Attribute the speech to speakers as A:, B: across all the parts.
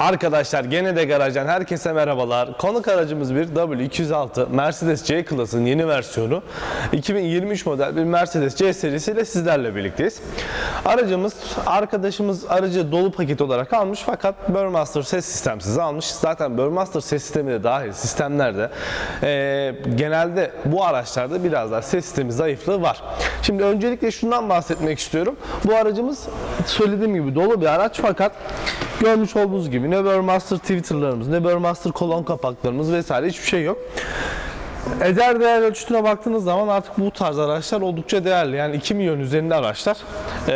A: Arkadaşlar gene de garajdan herkese merhabalar. Konuk aracımız bir W206 Mercedes C klasının yeni versiyonu. 2023 model bir Mercedes C serisiyle sizlerle birlikteyiz. Aracımız arkadaşımız aracı dolu paket olarak almış fakat Burmaster ses sistemsiz almış. Zaten Burmaster ses sistemi de dahil sistemlerde eee, genelde bu araçlarda biraz daha ses sistemi zayıflığı var. Şimdi öncelikle şundan bahsetmek istiyorum. Bu aracımız söylediğim gibi dolu bir araç fakat görmüş olduğunuz gibi ne Burmaster Twitter'larımız ne Burmaster kolon kapaklarımız vesaire hiçbir şey yok. Eder değer ölçütüne baktığınız zaman artık bu tarz araçlar oldukça değerli. Yani 2 milyon üzerinde araçlar. Ee,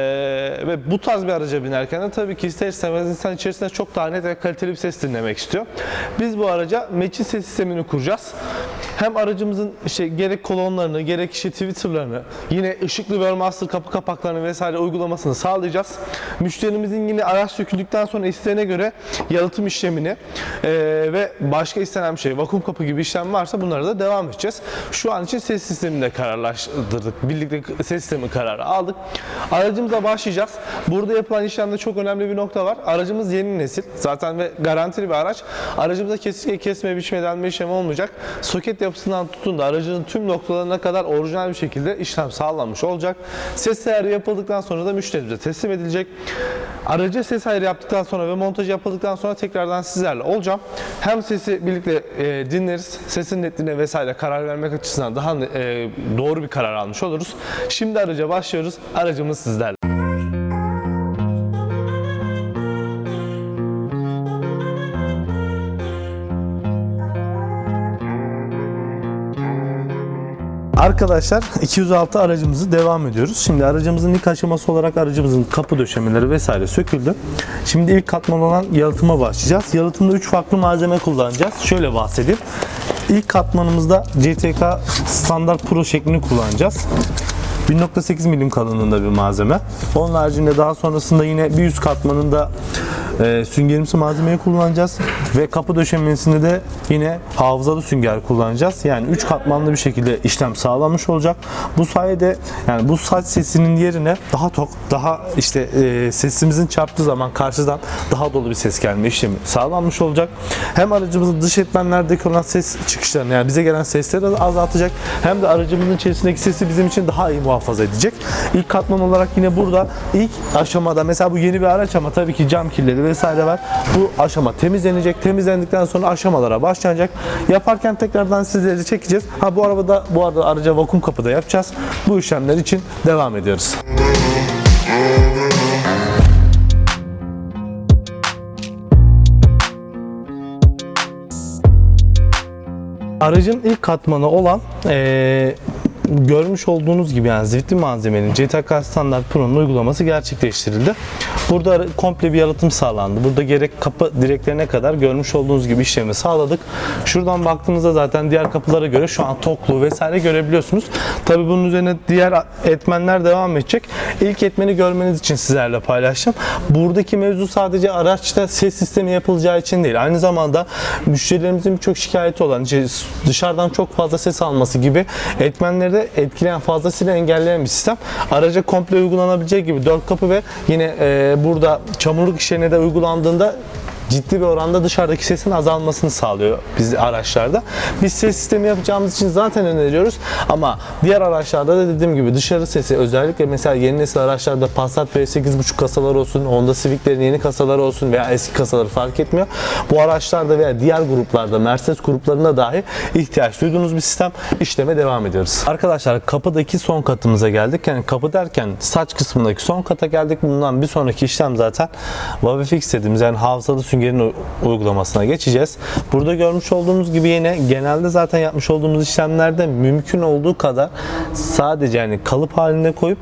A: ve bu tarz bir araca binerken de tabii ki ister istemez insan içerisinde çok daha net ve kaliteli bir ses dinlemek istiyor. Biz bu araca matching ses sistemini kuracağız. Hem aracımızın işte gerek kolonlarını gerek işte Twitter'larını yine ışıklı Burmaster kapı kapaklarını vesaire uygulamasını sağlayacağız. Müşterimizin yine araç söküldükten sonra isteğine göre yalıtım işlemini e, ve başka istenen bir şey vakum kapı gibi işlem varsa bunlara da devam edeceğiz. Şu an için ses sistemini kararlaştırdık. Birlikte ses sistemi kararı aldık. Aracımıza başlayacağız. Burada yapılan işlemde çok önemli bir nokta var. Aracımız yeni nesil zaten ve garantili bir araç. Aracımızda kesinlikle kesme biçme delme işlemi olmayacak. Soket yapısından tutun da aracın tüm noktalarına kadar orijinal bir şekilde işlem sağlanmış olacak. Ses ayarı yapıldıktan sonra da müşterimize teslim edilecek. Aracı ses ayarı yaptıktan sonra ve montajı yapıldıktan sonra tekrardan sizlerle olacağım. Hem sesi birlikte e, dinleriz, sesin netliğine vesaire karar vermek açısından daha e, doğru bir karar almış oluruz. Şimdi araca başlıyoruz. Aracımız sizlerle. Arkadaşlar 206 aracımızı devam ediyoruz. Şimdi aracımızın ilk aşaması olarak aracımızın kapı döşemeleri vesaire söküldü. Şimdi ilk katman olan yalıtıma başlayacağız. Yalıtımda 3 farklı malzeme kullanacağız. Şöyle bahsedeyim. İlk katmanımızda CTK standart pro şeklini kullanacağız. 1.8 milim kalınlığında bir malzeme. Onun haricinde daha sonrasında yine bir üst katmanında e, süngerimsi malzemeyi kullanacağız ve kapı döşemesinde de yine hafızalı sünger kullanacağız. Yani 3 katmanlı bir şekilde işlem sağlanmış olacak. Bu sayede yani bu saç sesinin yerine daha tok, daha işte e, sesimizin çarptığı zaman karşıdan daha dolu bir ses gelme işlemi sağlanmış olacak. Hem aracımızın dış etmenlerdeki olan ses çıkışlarını yani bize gelen sesleri azaltacak hem de aracımızın içerisindeki sesi bizim için daha iyi muhafaza edecek. İlk katman olarak yine burada ilk aşamada mesela bu yeni bir araç ama tabii ki cam kirleri vesaire var. Bu aşama temizlenecek. Temizlendikten sonra aşamalara başlanacak. Yaparken tekrardan sizleri çekeceğiz. Ha bu arabada bu arada araca vakum kapıda yapacağız. Bu işlemler için devam ediyoruz. Aracın ilk katmanı olan eee, görmüş olduğunuz gibi yani zifti malzemenin CTK Standart Pro'nun uygulaması gerçekleştirildi. Burada komple bir yalıtım sağlandı. Burada gerek kapı direklerine kadar görmüş olduğunuz gibi işlemi sağladık. Şuradan baktığınızda zaten diğer kapılara göre şu an toklu vesaire görebiliyorsunuz. Tabii bunun üzerine diğer etmenler devam edecek. İlk etmeni görmeniz için sizlerle paylaştım. Buradaki mevzu sadece araçta ses sistemi yapılacağı için değil. Aynı zamanda müşterilerimizin birçok şikayeti olan işte dışarıdan çok fazla ses alması gibi etmenleri de etkileyen fazlasıyla engelleyen bir sistem. Araca komple uygulanabilecek gibi dört kapı ve yine e, burada çamurluk işlerine de uygulandığında ciddi bir oranda dışarıdaki sesin azalmasını sağlıyor biz araçlarda. Biz ses sistemi yapacağımız için zaten öneriyoruz ama diğer araçlarda da dediğim gibi dışarı sesi özellikle mesela yeni nesil araçlarda Passat V8.5 kasalar olsun, Honda Civic'lerin yeni kasaları olsun veya eski kasaları fark etmiyor. Bu araçlarda veya diğer gruplarda Mercedes gruplarına dahi ihtiyaç duyduğunuz bir sistem işleme devam ediyoruz. Arkadaşlar kapıdaki son katımıza geldik. Yani kapı derken saç kısmındaki son kata geldik. Bundan bir sonraki işlem zaten Vavifix dediğimiz yani hafızalı süngerin u- uygulamasına geçeceğiz. Burada görmüş olduğumuz gibi yine genelde zaten yapmış olduğumuz işlemlerde mümkün olduğu kadar sadece yani kalıp halinde koyup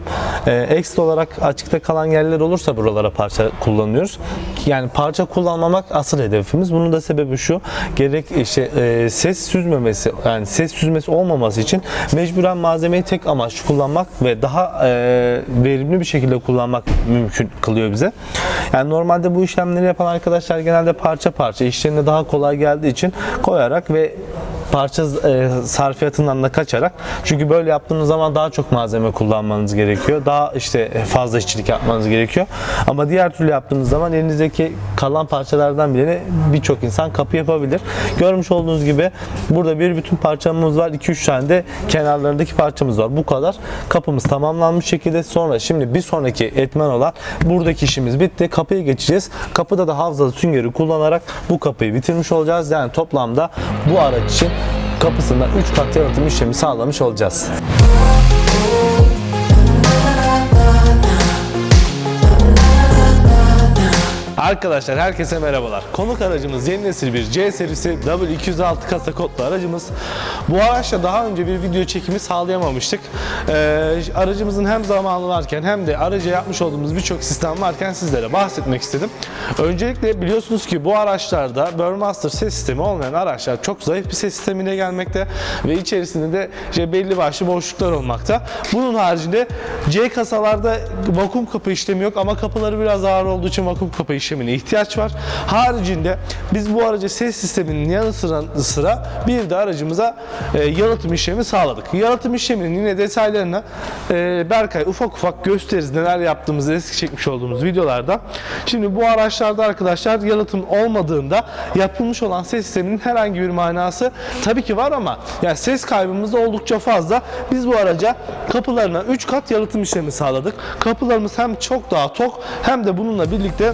A: e, ekstra olarak açıkta kalan yerler olursa buralara parça kullanıyoruz. Yani parça kullanmamak asıl hedefimiz. Bunun da sebebi şu. Gerek işte e, ses süzmemesi yani ses süzmesi olmaması için mecburen malzemeyi tek amaçlı kullanmak ve daha e, verimli bir şekilde kullanmak mümkün kılıyor bize. Yani normalde bu işlemleri yapan arkadaşlar genelde parça parça işlerine daha kolay geldiği için koyarak ve parça e, sarfiyatından da kaçarak çünkü böyle yaptığınız zaman daha çok malzeme kullanmanız gerekiyor. Daha işte fazla işçilik yapmanız gerekiyor. Ama diğer türlü yaptığınız zaman elinizdeki kalan parçalardan birini birçok insan kapı yapabilir. Görmüş olduğunuz gibi burada bir bütün parçamız var. 2-3 tane de kenarlarındaki parçamız var. Bu kadar. Kapımız tamamlanmış şekilde. Sonra şimdi bir sonraki etmen olan buradaki işimiz bitti. Kapıya geçeceğiz. Kapıda da havzalı süngeri kullanarak bu kapıyı bitirmiş olacağız. Yani toplamda bu araç için kapısında 3 kat yalıtım işlemi sağlamış olacağız. Arkadaşlar herkese merhabalar. Konuk aracımız yeni nesil bir C serisi W206 kasa kodlu aracımız. Bu araçla daha önce bir video çekimi sağlayamamıştık. Ee, aracımızın hem zamanı varken hem de araca yapmış olduğumuz birçok sistem varken sizlere bahsetmek istedim. Öncelikle biliyorsunuz ki bu araçlarda Burmaster ses sistemi olmayan araçlar çok zayıf bir ses sistemine gelmekte ve içerisinde de işte belli başlı boşluklar olmakta. Bunun haricinde C kasalarda vakum kapı işlemi yok ama kapıları biraz ağır olduğu için vakum kapı işlemine ihtiyaç var. Haricinde biz bu araca ses sisteminin yanı sıra, sıra bir de aracımıza e, yalıtım işlemi sağladık. Yalıtım işleminin yine detaylarını e, Berkay ufak ufak gösteririz neler yaptığımızı eski çekmiş olduğumuz videolarda. Şimdi bu araçlarda arkadaşlar yalıtım olmadığında yapılmış olan ses sisteminin herhangi bir manası tabii ki var ama yani ses kaybımız da oldukça fazla. Biz bu araca kapılarına 3 kat yalıtım işlemi sağladık. Kapılarımız hem çok daha tok hem de bununla birlikte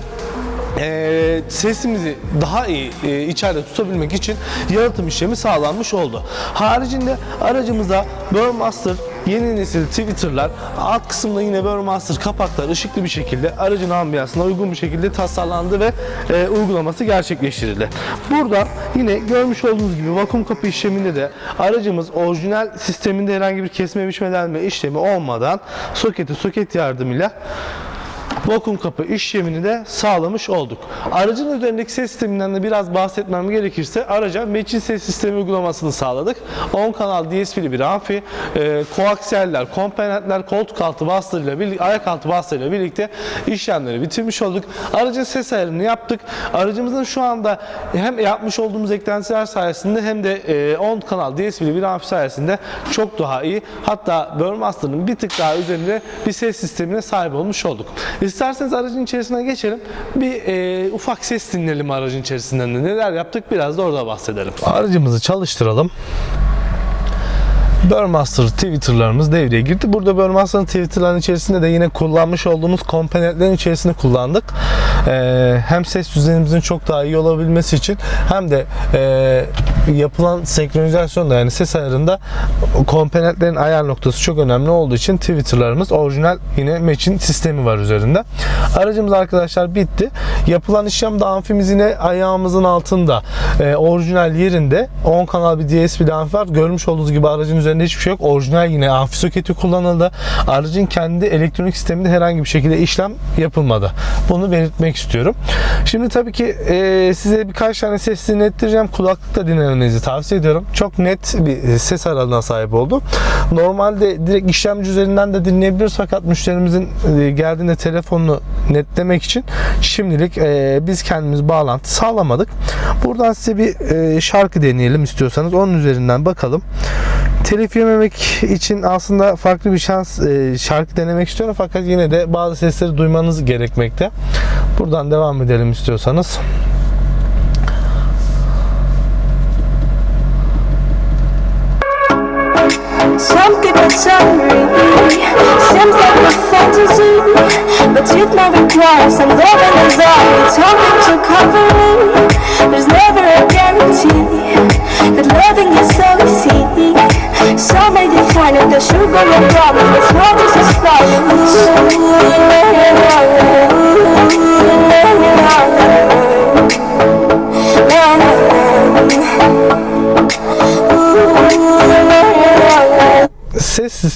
A: e, sesimizi daha iyi e, içeride tutabilmek için yalıtım işlemi sağlanmış oldu. Haricinde aracımıza Burmaster yeni nesil Twitter'lar alt kısımda yine Burmaster kapaklar ışıklı bir şekilde aracın ambiyansına uygun bir şekilde tasarlandı ve e, uygulaması gerçekleştirildi. Burada yine görmüş olduğunuz gibi vakum kapı işleminde de aracımız orijinal sisteminde herhangi bir kesme biçme delme işlemi olmadan soketi soket yardımıyla vakum kapı işlemini de sağlamış olduk. Aracın üzerindeki ses sisteminden de biraz bahsetmem gerekirse araca meçin ses sistemi uygulamasını sağladık. 10 kanal DSP'li bir amfi, e, koakseller, komponentler, koltuk altı bastırıyla birlikte, ayak altı bastırıyla birlikte işlemleri bitirmiş olduk. Aracın ses ayarını yaptık. Aracımızın şu anda hem yapmış olduğumuz eklentiler sayesinde hem de e, 10 kanal DSP'li bir amfi sayesinde çok daha iyi. Hatta Burmaster'ın bir tık daha üzerinde bir ses sistemine sahip olmuş olduk. İsterseniz aracın içerisine geçelim. Bir e, ufak ses dinleyelim aracın içerisinden de. Neler yaptık biraz da orada bahsedelim. Aracımızı çalıştıralım. Burmaster Twitter'larımız devreye girdi. Burada Burmaster'ın Twitter'ların içerisinde de yine kullanmış olduğumuz komponentlerin içerisinde kullandık. Ee, hem ses düzenimizin çok daha iyi olabilmesi için hem de e, yapılan senkronizasyonda yani ses ayarında komponentlerin ayar noktası çok önemli olduğu için Twitter'larımız orijinal yine match'in sistemi var üzerinde. Aracımız arkadaşlar bitti. Yapılan işlem de amfimiz yine ayağımızın altında e, orijinal yerinde 10 kanal bir DSP amfi var. Görmüş olduğunuz gibi aracın üzerinde hiçbir şey yok. Orijinal yine amfi soketi kullanıldı. Aracın kendi elektronik sisteminde herhangi bir şekilde işlem yapılmadı. Bunu belirtmek istiyorum. Şimdi tabii ki e, size birkaç tane ses dinlettireceğim. Kulaklıkta dinlemenizi tavsiye ediyorum. Çok net bir ses aralığına sahip oldu. Normalde direkt işlemci üzerinden de dinleyebiliriz fakat müşterimizin e, geldiğinde telefonunu netlemek için şimdilik e, biz kendimiz bağlantı sağlamadık. Buradan size bir e, şarkı deneyelim istiyorsanız. Onun üzerinden bakalım. Telif yememek için aslında farklı bir şans şarkı denemek istiyorum fakat yine de bazı sesleri duymanız gerekmekte. Buradan devam edelim istiyorsanız.
B: Some people tell me Seems like a fantasy But you'd never cross And loving is all It's hoping to cover me. There's never a guarantee That loving is so easy Some may define it as sugar and promise It's not just a flowers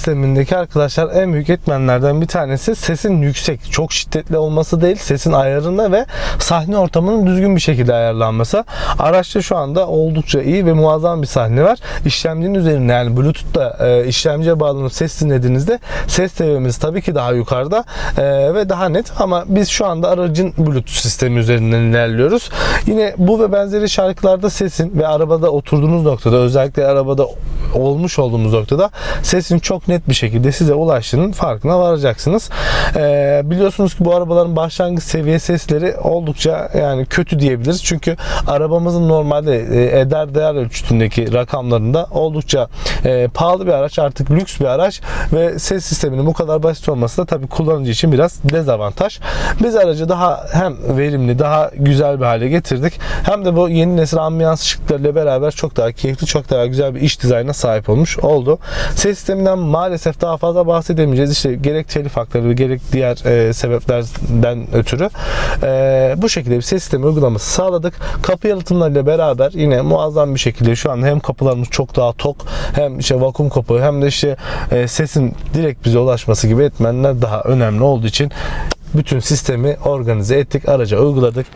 A: sistemindeki arkadaşlar en büyük etmenlerden bir tanesi sesin yüksek, çok şiddetli olması değil, sesin ayarında ve sahne ortamının düzgün bir şekilde ayarlanması. Araçta şu anda oldukça iyi ve muazzam bir sahne var. İşlemcinin üzerinde yani Bluetooth'ta e, işlemciye bağlanıp ses dinlediğinizde ses seviyemiz tabii ki daha yukarıda e, ve daha net ama biz şu anda aracın Bluetooth sistemi üzerinden ilerliyoruz. Yine bu ve benzeri şarkılarda sesin ve arabada oturduğunuz noktada özellikle arabada olmuş olduğumuz noktada sesin çok net bir şekilde size ulaştığının farkına varacaksınız. Ee, biliyorsunuz ki bu arabaların başlangıç seviye sesleri oldukça yani kötü diyebiliriz. Çünkü arabamızın normalde e, eder değer ölçütündeki rakamlarında oldukça e, pahalı bir araç artık lüks bir araç ve ses sisteminin bu kadar basit olması da tabii kullanıcı için biraz dezavantaj. Biz aracı daha hem verimli daha güzel bir hale getirdik hem de bu yeni nesil ambiyans ışıklarıyla beraber çok daha keyifli çok daha güzel bir iç dizaynına sahip olmuş oldu. Ses sisteminden maalesef daha fazla bahsedemeyeceğiz. İşte gerek telif hakları gerek diğer e, sebeplerden ötürü e, bu şekilde bir ses sistemi uygulaması sağladık. Kapı yalıtımlarıyla beraber yine muazzam bir şekilde şu an hem kapılarımız çok daha tok hem işte vakum kapı hem de işte e, sesin direkt bize ulaşması gibi etmenler daha önemli olduğu için bütün sistemi organize ettik, araca uyguladık.